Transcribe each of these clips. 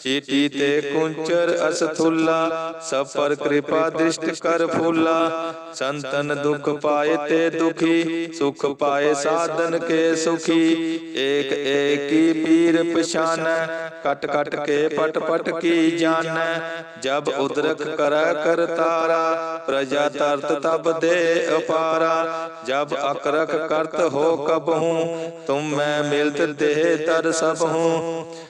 ਪਛਾਨਤ ਚੀਟੀ ਤੇ ਕੁੰਚਰ ਅਸਥੁੱਲਾ ਸਭ ਪਰ ਕਿਰਪਾ ਦ੍ਰਿਸ਼ਟ ਕਰ ਫੂਲਾ ਸੰਤਨ ਦੁਖ ਪਾਏ ਤੇ ਦੁਖੀ ਸੁਖ ਪਾਏ ਸਾਧਨ ਕੇ ਸੁਖੀ ਏਕ ਏਕੀ ਪੀਰ ਪਛਾਨੈ ਕਟ ਕਟ ਕੇ ਪਟ ਪਟ ਕੀ ਜਾਣੈ ਜਬ ਉਦਰਕ ਕਰੈ ਕਰਤਾਰਾ ਪ੍ਰਜਾ ਤਰਤ ਤਬ ਦੇ ਅਪਾਰਾ ਜਬ ਅਕਰਖ ਕਰਤ ਹੋ ਕਬਹੂ ਤੁਮ ਮੈਂ ਮਿਲਤ ਦੇਹ ਤਰ ਸਭ ਹੂੰ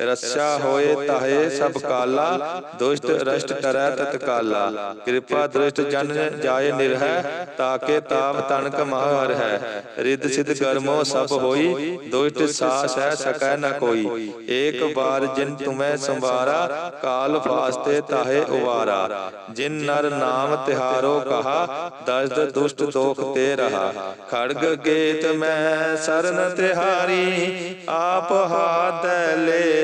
ਰਸਾ ਹੋਏ ਤਾਹੇ ਸਭ ਕਾਲਾ, ਦੁਸ਼ਟ ਰਸ਼ਟ ਕਰੈ ਤਤਕਾਲਾ ਕਿਰਪਾ ਦ੍ਰਿਸ਼ਟ ਜਨ ਜਾਏ ਨਿਰਹਿ, ਤਾਕੇ ਤਾਪ ਤਨਕ ਮਹਰ ਹੈ। ਰਿੱਧ ਸਿਧ ਗਰਮੋ ਸਭ ਹੋਈ, ਦੁਸ਼ਟ ਸਾਸ ਹੈ ਸਕੈ ਨ ਕੋਈ। ਏਕ ਬਾਰ ਜਿਨ ਤੁਮੈ ਸੰਵਾਰਾ, ਕਾਲ ਫਾਸਤੇ ਤਾਹੇ ਉਵਾਰਾ। ਜਿਨ ਨਰ ਨਾਮ ਤਿਹਾਰੋ ਕਹਾ, ਦਸਦ ਦੁਸ਼ਟ ਦੋਖ ਤੇ ਰਹਾ। ਖੜਗ ਗੇਤ ਮੈਂ ਸਰਨ ਤਿਹਾਰੀ, ਆਪ ਹਾਥ ਲੈ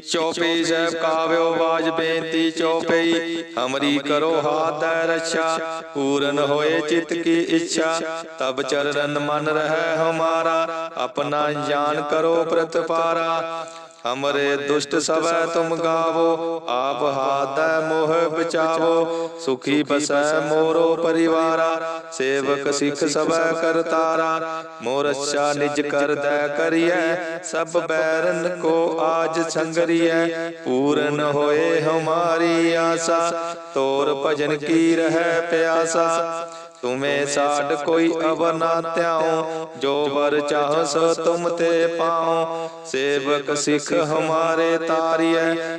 ਚੌਪਈ ਸਾਹਿਬ ਕਾਵਿਓ ਬਾਜ ਬੇਨਤੀ ਚੌਪਈ ਹਮਰੀ ਕਰੋ ਹਾਥ ਦੈ ਪੂਰਨ ਹੋਏ ਚਿਤ ਕੀ ਇੱਛਾ, ਤਬ ਚਰਨ ਮਨ ਰਹਿ ਹਮਾਰਾ, ਆਪਣਾ ਜਾਨ ਕਰੋ ਪ੍ਰਤਪਾਰਾ। ਹਮਰੇ ਦੁਸ਼ਟ ਸਵੈ ਤੁਮ ਗਾਵੋ, ਆਪ ਹਾਦੈ ਮੋਹ ਬਚਾਵੋ, ਸੁਖੀ ਬਸੈ ਮੋਰੋ ਪਰਿਵਾਰ। ਸੇਵਕ ਸਿੱਖ ਸਵੈ ਕਰਤਾਰਾ ਮੋਰ ਅੱਛਾ ਨਿਜ ਕਰਦੈ ਕਰੀਐ ਸਭ ਬੈਰਨ ਕੋ ਆਜ ਸੰਗਰੀਐ। ਪੂਰਨ ਹੋਏ ਹਮਾਰੀ ਆਸਾ ਤੋਰ ਭਜਨ ਕੀ ਰਹਿ ਪਿਆਸਾ। ਤੁਮੇ ਸਾਡ ਕੋਈ ਅਵਰ ਨਾ ਧਿਆਉ ਜੋ ਵਰ ਚਾਹ ਸੋ ਤੁਮ ਤੇ ਪਾਉ। ਸੇਵਕ ਸਿੱਖ ਹਮਾਰੇ ਤਾਰੀਐ।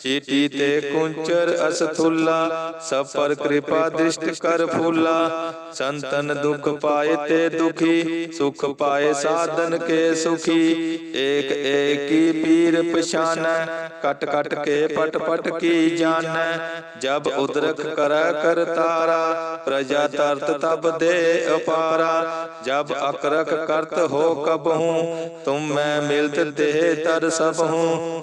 ਚੀਟੀ ਤੇ ਕੁੰਚਰ ਅਸਥੁੱਲਾ ਸਭ ਪਰ ਕਿਰਪਾ ਦ੍ਰਿਸ਼ਟ ਕਰ ਫੂਲਾ ਸੰਤਨ ਦੁਖ ਪਾਏ ਤੇ ਦੁਖੀ ਸੁਖ ਪਾਏ ਸਾਧਨ ਕੇ ਸੁਖੀ ਏਕ ਏਕੀ ਪੀਰ ਪਛਾਨੈ ਕਟ ਕਟ ਕੇ ਪਟ ਪਟ ਕੀ ਜਾਣੈ ਜਬ ਉਦਰਕ ਕਰੈ ਕਰਤਾਰਾ ਪ੍ਰਜਾ ਤਰਤ ਤਬ ਦੇ ਅਪਾਰਾ ਜਬ ਅਕਰਖ ਕਰਤ ਹੋ ਕਬਹੂ ਤੁਮ ਮੈਂ ਮਿਲਤ ਦੇਹ ਤਰ ਸਭ ਹੂੰ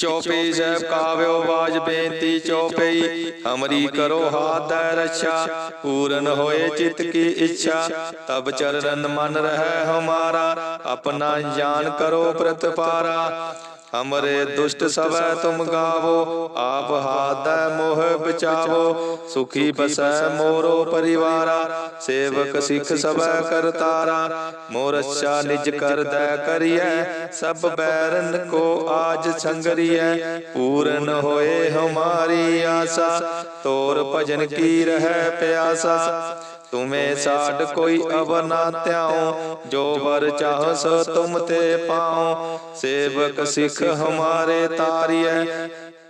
ਚੌਪਈ ਸਾਹਿਬ ਕਾਵਿਓ ਬਾਜ ਬੇਨਤੀ ਚੌਪਈ ਹਮਰੀ ਕਰੋ ਹਾਥ ਦੈ ਪੂਰਨ ਹੋਏ ਚਿਤ ਕੀ ਇੱਛਾ, ਤਬ ਚਰਨ ਮਨ ਰਹਿ ਹਮਾਰਾ, ਆਪਣਾ ਜਾਨ ਕਰੋ ਪ੍ਰਤਪਾਰਾ। ਹਮਰੇ ਦੁਸ਼ਟ ਸਵੈ ਤੁਮ ਗਾਵੋ, ਆਪ ਹਾਦੈ ਮੋਹ ਬਚਾਵੋ, ਸੁਖੀ ਬਸੈ ਮੋਰੋ ਪਰਿਵਾਰ। ਸੇਵਕ ਸਿੱਖ ਸਵੈ ਕਰਤਾਰਾ ਮੋਰ ਅੱਛਾ ਨਿਜ ਕਰਦੈ ਕਰੀਐ ਸਭ ਬੈਰਨ ਕੋ ਆਜ ਸੰਗਰੀਐ ਪੂਰਨ ਹੋਏ ਹਮਾਰੀ ਆਸਾ ਤੋਰ ਭਜਨ ਕੀ ਰਹਿ ਪਿਆਸਾ? ਤੁਮੇ ਸਾਡ ਕੋਈ ਅਵ ਨਾ ਧਿਆਉ ਜੋ ਵਰ ਚਾਹ ਸੋ ਤੁਮ ਤੇ ਪਾਉ। ਸੇਵਕ ਸਿੱਖ ਹਮਾਰੇ ਤਾਰੀਐ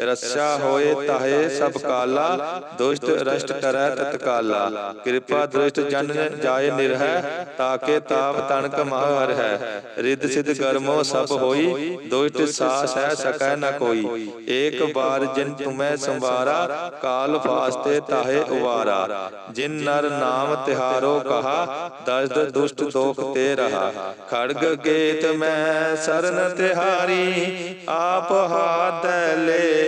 ਰੱਛਾ ਹੋਏ ਤਾਹੇ ਸਭ ਕਾਲਾ, ਦੁਸ਼ਟ ਰਸ਼ਟ ਕਰੈ ਤਤਕਾਲਾ ਕਿਰਪਾ ਦ੍ਰਿਸ਼ਟ ਜਨ ਜਾਏ ਨਿਰਹਿ, ਤਾਕੇ ਤਾਪ ਤਣਕ ਮਹ ਹੈ। ਰਿੱਧ ਸਿਧ ਕਰਮੋ ਸਭ ਹੋਈ, ਦੁਸ਼ਟ ਸਾਸ ਹੈ ਸਕੈ ਨ ਕੋਈ। ਏਕ ਬਾਰ ਜਿਨ ਤੁਮੈ ਸੰਵਾਰਾ, ਕਾਲ ਫਾਸਤੇ ਤਾਹੇ ਉਵਾਰਾ। ਜਿਨ ਨਰ ਨਾਮ ਤਿਹਾਰੋ ਕਹਾ ਦਸਦ ਦੁਸ਼ਟ ਦੋਖ ਤੇ ਰਹਾ। ਖੜਗ ਗੇਤ ਮੈਂ ਸਰਨ ਤਿਹਾਰੀ, ਆਪ ਹਾਥ ਲੈ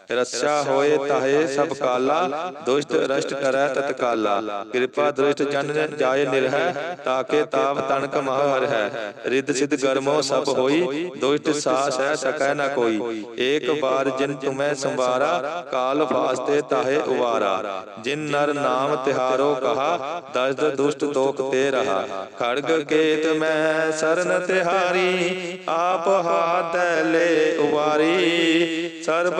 ਰੱਛਾ ਹੋਏ ਤਾਹੇ ਸਭ ਕਾਲਾ ਦੁਸ਼ਟ ਰਸ਼ਟ ਕਰੈ ਤਤਕਾਲਾ। ਕਿਰਪਾ ਦ੍ਰਿਸ਼ਟ ਜਨ ਜਾਏ ਨਿਰਹਿ ਤਾਕੇ ਤਾਪ ਤਣਕ ਮਹ ਹਰ ਹੈ ਰਿੱਧ ਸਿਧ ਗਰਮੋ ਸਭ ਹੋਈ ਦੁਸ਼ਟ ਸਾਸ ਹੈ ਸਕੈ ਨ ਕੋਈ। ਏਕ ਬਾਰ ਜਿਨ ਤੁਮੈ ਸੰਵਾਰਾ ਕਾਲ ਫਾਸਤੇ ਤਾਹੇ ਉਵਾਰਾ। ਜਿਨ ਨਰ ਨਾਮ ਤਿਹਾਰੋ ਕਹਾ ਦਸਦ ਦੁਸ਼ਟ ਤੋਕ ਤੇ ਰਹਾ। ਖੜਗ ਕੇਤ ਮੈਂ ਸਰਨ ਤਿਹਾਰੀ ਆਪ ਹਾਥ ਲੈ ਉਵਾਰੀ। ਸਰਬ